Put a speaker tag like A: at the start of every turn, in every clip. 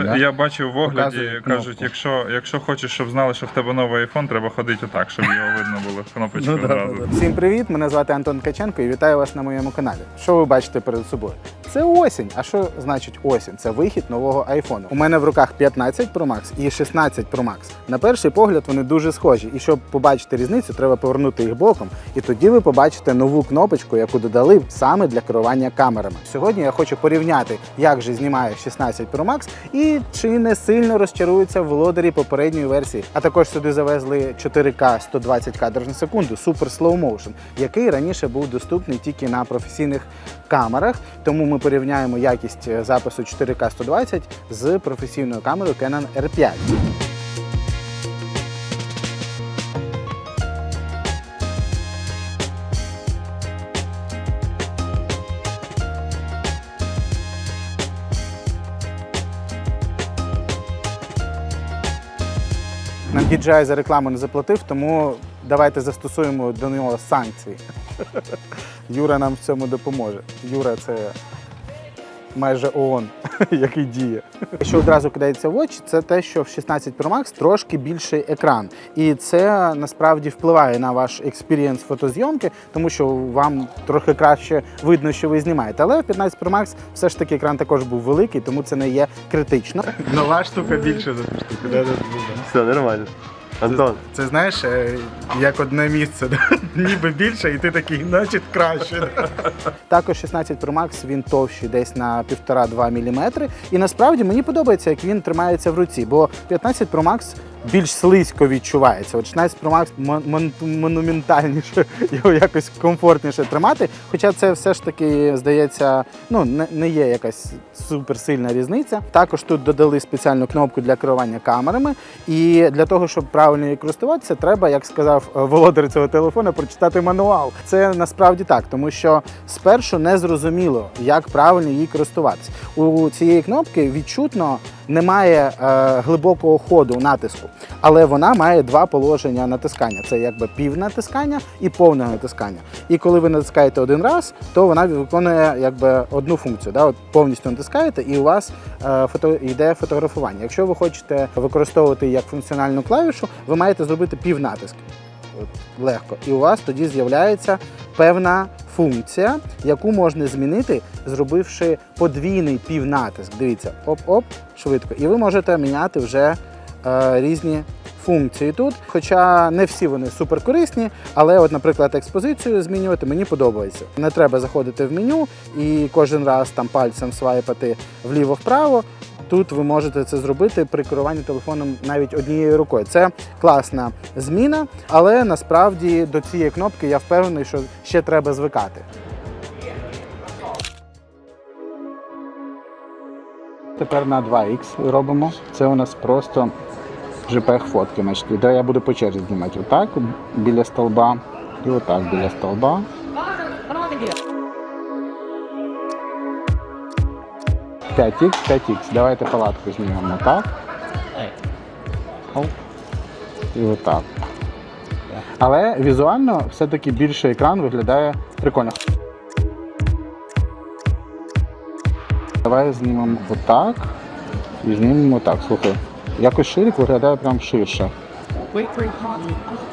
A: iPhone. Да?
B: Я бачив в огляді,
A: Показує
B: кажуть,
A: кнопку.
B: якщо, якщо хочеш, щоб знали, що в тебе новий iPhone, треба ходити отак, щоб його видно було кнопочку
A: Ну, да,
B: одразу.
A: да, да. Всім привіт! Мене звати Антон Ткаченко і вітаю вас на моєму каналі. Що ви бачите перед собою? Це осінь. А що значить осінь? Це вихід нового айфону. У мене в руках 15 Pro Max і 16 Pro Max. На перший погляд вони дуже схожі. І щоб побачити різницю, треба повернути їх боком. І тоді ви побачите нову кнопочку, яку додали саме для керування камерами. Сьогодні я хочу порівняти, як же знімає 16 Pro Max і чи не сильно розчаруються володарі попередньої версії. А також сюди завезли 4К 120 кадрів на секунду, Super Slow Motion, який раніше був доступний тільки на професійних камерах. Тому ми порівняємо якість е, запису 4К 120 з професійною камерою Canon R5. Нам DJI за рекламу не заплатив, тому давайте застосуємо до нього санкції. Юра нам в цьому допоможе. Юра це майже ООН, який діє. Що одразу кидається в очі, це те, що в 16 Pro Max трошки більший екран. І це насправді впливає на ваш експірієнс фотозйомки, тому що вам трохи краще видно, що ви знімаєте. Але в 15 Pro Max все ж таки екран також був великий, тому це не є критично. Нова штука більше за ту штуку.
C: Все, нормально. Антон,
A: Це знаєш, е, як одне місце, да? ніби більше, і ти такий, значить краще. Також 16 Pro Max він товщий десь на 1,5-2 мм. І насправді мені подобається, як він тримається в руці, бо 15 Pro Max більш слизько відчувається. От 16 Pro Max мон- мон- монументальніше, його якось комфортніше тримати. Хоча це все ж таки здається, ну не, не є якась суперсильна різниця. Також тут додали спеціальну кнопку для керування камерами. І для того, щоб правильно її користуватися, треба, як сказав е, володар цього телефона, прочитати мануал. Це насправді так, тому що спершу не зрозуміло, як правильно її користуватися. У цієї кнопки відчутно немає е, глибокого ходу натиску, але вона має два положення натискання: це якби півнатискання і повне натискання. І коли ви натискаєте один раз, то вона виконує якби одну функцію. Да? От повністю натискаєте, і у вас е, фото йде фотографування. Якщо ви хочете використовувати як функціональну клавішу, ви маєте зробити півнатиск. От, легко. І у вас тоді з'являється певна функція, яку можна змінити, зробивши подвійний півнатиск. Дивіться, оп-оп, швидко. І ви можете міняти вже е, різні функції тут. Хоча не всі вони суперкорисні, але, от, наприклад, експозицію змінювати мені подобається. Не треба заходити в меню і кожен раз там пальцем свайпати вліво-вправо. Тут ви можете це зробити при керуванні телефоном навіть однією рукою. Це класна зміна, але насправді до цієї кнопки я впевнений, що ще треба звикати. Тепер на 2х робимо. Це у нас просто JPEG фотки. Значить, де я буду по черзі знімати. Отак біля столба і отак біля столба. П'ять х 5х. Давайте палатку знімемо так. І отак. Але візуально все-таки більший екран виглядає прикольно. Давай знімемо отак і знімемо отак. Слухай, якось ширик виглядає прям ширше.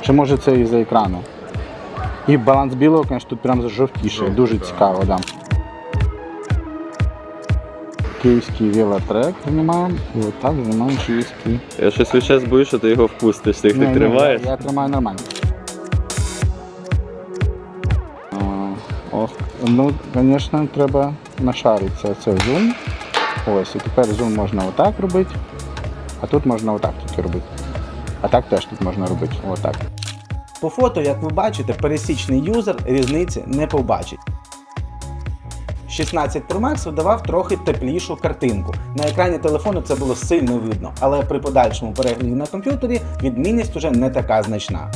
A: Чи може це із-за екрану? І баланс білого, звісно, тут прям жовтіше. Дуже цікаво, да. Київський велотрек знімаємо і отак знімаємо київський.
C: я щось весь час боюсь, що ти його впустиш, ти їх не
A: ні,
C: тримаєш.
A: Я, я тримаю нормально. А, Ох, ну, звісно, треба нашаритися. Це зум. Ось, і тепер зум можна отак робити, а тут можна отак тільки робити. А так теж тут можна робити. Отак. По фото, як ви бачите, пересічний юзер різниці не побачить. 16 Pro Max видавав трохи теплішу картинку. На екрані телефону це було сильно видно, але при подальшому перегляді на комп'ютері відмінність уже не така значна.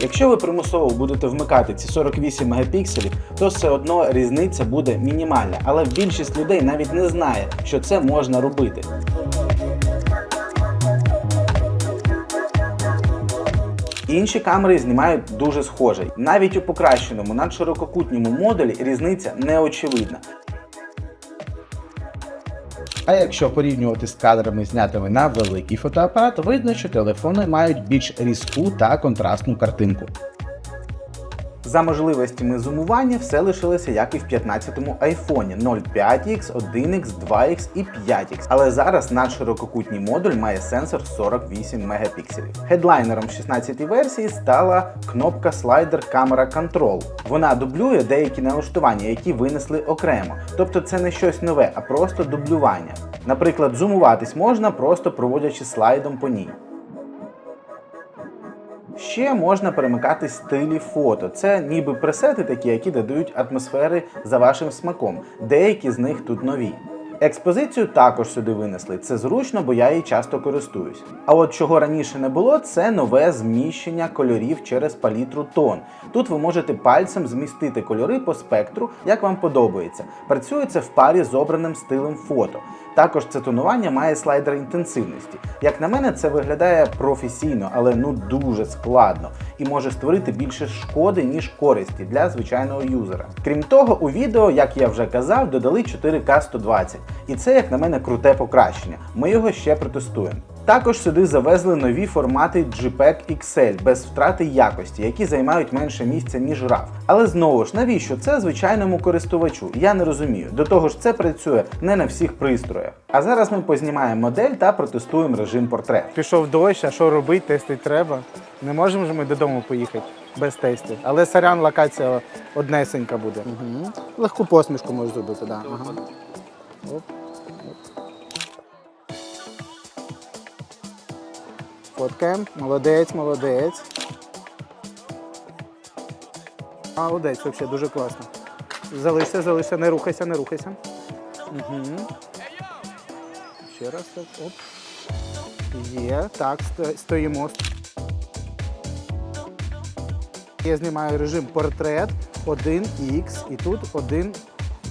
A: Якщо ви примусово будете вмикати ці 48 мегапікселів, то все одно різниця буде мінімальна, але більшість людей навіть не знає, що це можна робити. Інші камери знімають дуже схоже. Навіть у покращеному надширококутньому модулі різниця не очевидна. А якщо порівнювати з кадрами, знятими на великий фотоапарат, видно, що телефони мають більш різку та контрастну картинку. За можливостями зумування все лишилося як і в 15-му айфоні 0,5X, 1X, 2X і 5X. Але зараз надширококутній модуль має сенсор 48 мегапікселів. Хедлайнером 16-ї версії стала кнопка слайдер камера Control. Вона дублює деякі налаштування, які винесли окремо. Тобто це не щось нове, а просто дублювання. Наприклад, зумуватись можна просто проводячи слайдом по ній. Ще можна перемикати стилі фото. Це ніби пресети такі, які додають атмосфери за вашим смаком. Деякі з них тут нові. Експозицію також сюди винесли. Це зручно, бо я її часто користуюсь. А от чого раніше не було, це нове зміщення кольорів через палітру тон. Тут ви можете пальцем змістити кольори по спектру, як вам подобається. Працює це в парі з обраним стилем фото. Також це тонування має слайдер інтенсивності. Як на мене, це виглядає професійно, але ну дуже складно і може створити більше шкоди, ніж користі для звичайного юзера. Крім того, у відео, як я вже казав, додали 4К 120, і це, як на мене, круте покращення. Ми його ще протестуємо. Також сюди завезли нові формати JPEG XL без втрати якості, які займають менше місця, ніж RAW. Але знову ж, навіщо це звичайному користувачу? Я не розумію. До того ж, це працює не на всіх пристроях. А зараз ми познімаємо модель та протестуємо режим портрет. Пішов дощ, а що робити, тестити треба. Не можемо ж ми додому поїхати без тестів. Але сорян, локація однесенька буде. Угу. Легку посмішку можеш зробити, так. Да. Ага. Оп. Фоткаємо. Молодець, молодець. Молодець, взагалі дуже класно. Залишся, залишся, не рухайся, не рухайся. Угу. Ще раз так. Оп. Є. Так, стоїмо. Я знімаю режим портрет 1х і тут 1.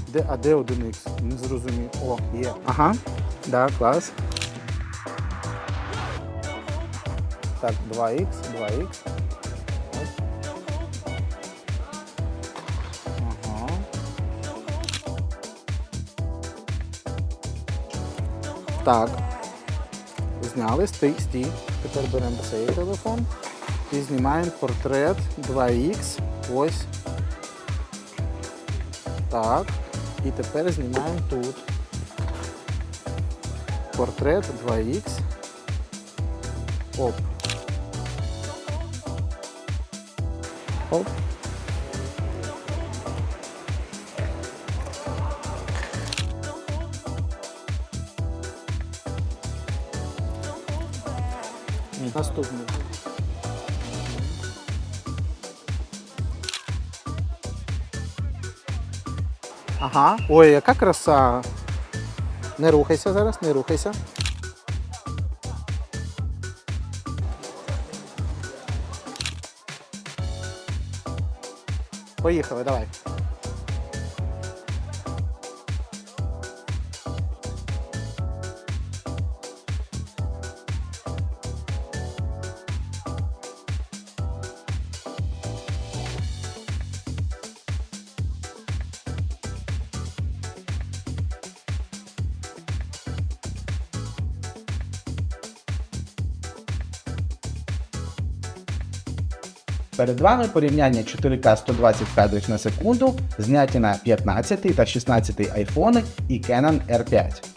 A: Де, а де 1х? Не зрозумів. О, є. Ага. Да, клас. Так, 2х, 2х. Ось. Ага. Так. Зняли, стій, стій. Тепер беремо цей телефон і знімаємо портрет 2х. Ось. Так. І тепер знімаємо тут. Портрет 2х. Оп. Оп. Наступний. Ага. Ой, яка краса. Не рухайся зараз, не рухайся. Поїхали, давай. Перед вами порівняння 4К 120 кадрів на секунду, зняті на 15 та 16 айфони і Canon R5.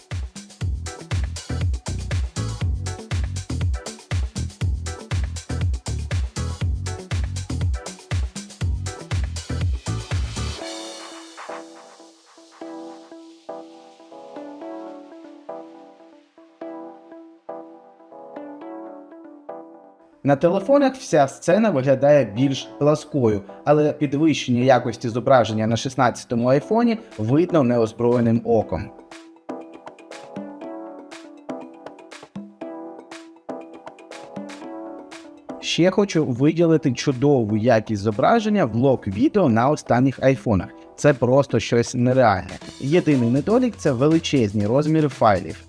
A: На телефонах вся сцена виглядає більш пласкою, але підвищення якості зображення на 16-му айфоні видно неозброєним оком. Ще хочу виділити чудову якість зображення в лок відео на останніх айфонах. Це просто щось нереальне. Єдиний недолік це величезні розміри файлів.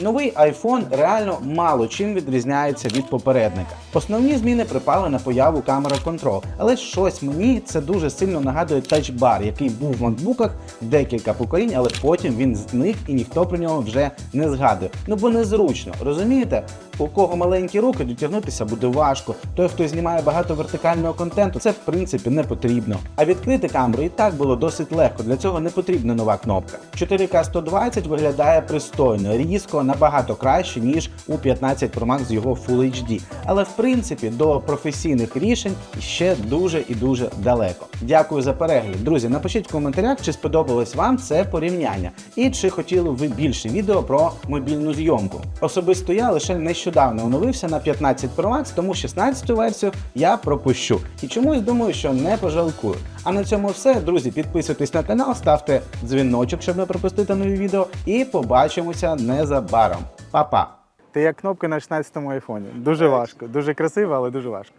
A: Новий iPhone реально мало чим відрізняється від попередника. Основні зміни припали на появу камери Control, але щось мені це дуже сильно нагадує Touch Bar, який був в макбуках декілька поколінь, але потім він зник і ніхто про нього вже не згадує. Ну бо незручно, розумієте? У кого маленькі руки дотягнутися буде важко. Той, хто знімає багато вертикального контенту, це в принципі не потрібно. А відкрити камеру і так було досить легко. Для цього не потрібна нова кнопка. 4К 120 виглядає пристойно, різко набагато краще ніж у 15 Pro Max з його Full HD. Але в принципі до професійних рішень ще дуже і дуже далеко. Дякую за перегляд. Друзі, напишіть в коментарях, чи сподобалось вам це порівняння, і чи хотіли ви більше відео про мобільну зйомку. Особисто я лише нещодавно оновився на 15 Pro Max, тому 16 версію я пропущу. І чомусь думаю, що не пожалкую. А на цьому все, друзі. Підписуйтесь на канал, ставте дзвіночок, щоб не пропустити нові відео. І побачимося незабаром. Па-па! Ти як кнопка на 16-му айфоні. Дуже важко, дуже красиво, але дуже важко.